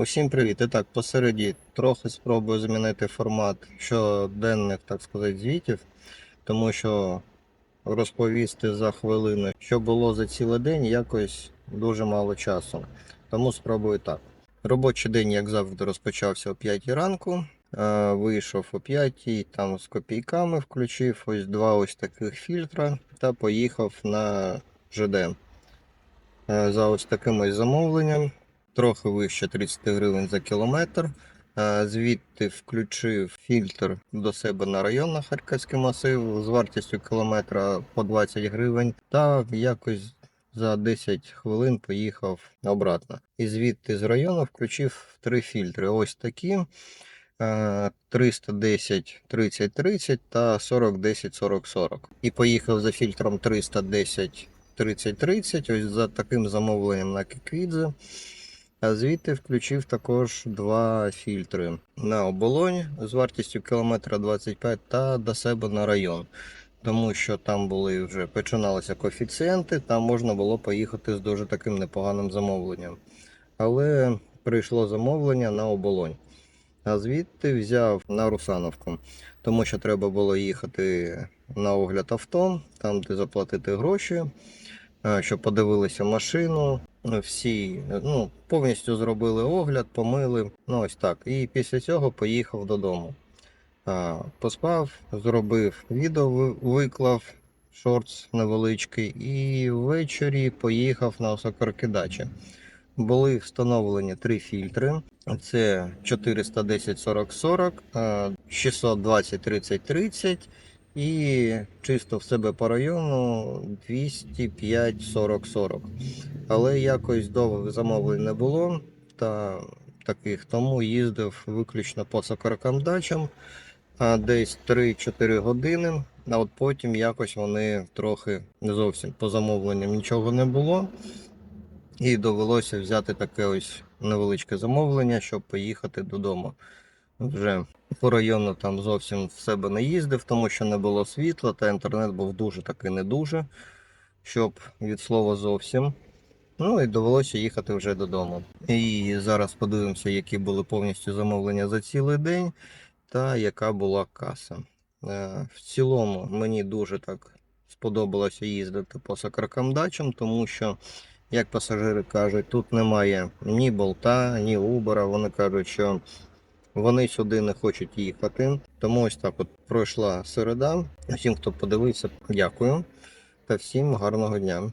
Усім привіт! І так, посередні трохи спробую змінити формат щоденних, так сказати, звітів, тому що розповісти за хвилину, що було за цілий день, якось дуже мало часу. Тому спробую так. Робочий день, як завжди, розпочався о 5 ранку. е, Вийшов о 5, там з копійками включив ось два ось таких фільтра та поїхав на ЖД. Е, За ось таким ось замовленням трохи вище 30 гривень за кілометр. Е, Звідти включив фільтр до себе на район на Харківський масив з вартістю кілометра по 20 гривень та якось за 10 хвилин поїхав обратно. І звідти з району включив три фільтри. Ось такі. е, 310 30 30 та 40 10 40 40. І поїхав за фільтром 310 30 30, ось за таким замовленням на Кіквідзе. А звідти включив також два фільтри на оболонь з вартістю кілометра 25 та до себе на район. Тому що там були вже починалися коефіцієнти, там можна було поїхати з дуже таким непоганим замовленням. Але прийшло замовлення на оболонь. А звідти взяв на Русановку, тому що треба було їхати на огляд авто, там де заплатити гроші, щоб подивилися машину. Всі ну, повністю зробили огляд, помили. Ну ось так. І після цього поїхав додому. Поспав, зробив відео, виклав шортс невеличкий, і ввечері поїхав на Осокоркидачі. Були встановлені три фільтри. Це 410 40 40, е, 620 30 30 і чисто в себе по району 205 40 40. Але якось довгих замовлень не було та таких, тому їздив виключно по сокоркам дачам десь 3-4 години. А от потім якось вони трохи не зовсім по замовленням нічого не було. І довелося взяти таке ось невеличке замовлення, щоб поїхати додому. Вже по району там зовсім в себе не їздив, тому що не було світла, та інтернет був дуже таки не дуже, щоб від слова зовсім. Ну і довелося їхати вже додому. І зараз подивимося, які були повністю замовлення за цілий день та яка була каса. Е, В цілому мені дуже так сподобалося їздити по сакаркам дачам, тому що, як пасажири кажуть, тут немає ні болта, ні убера. Вони кажуть, що вони сюди не хочуть їхати. Тому ось так от пройшла середа. Всім, хто подивився, дякую. Та всім гарного дня.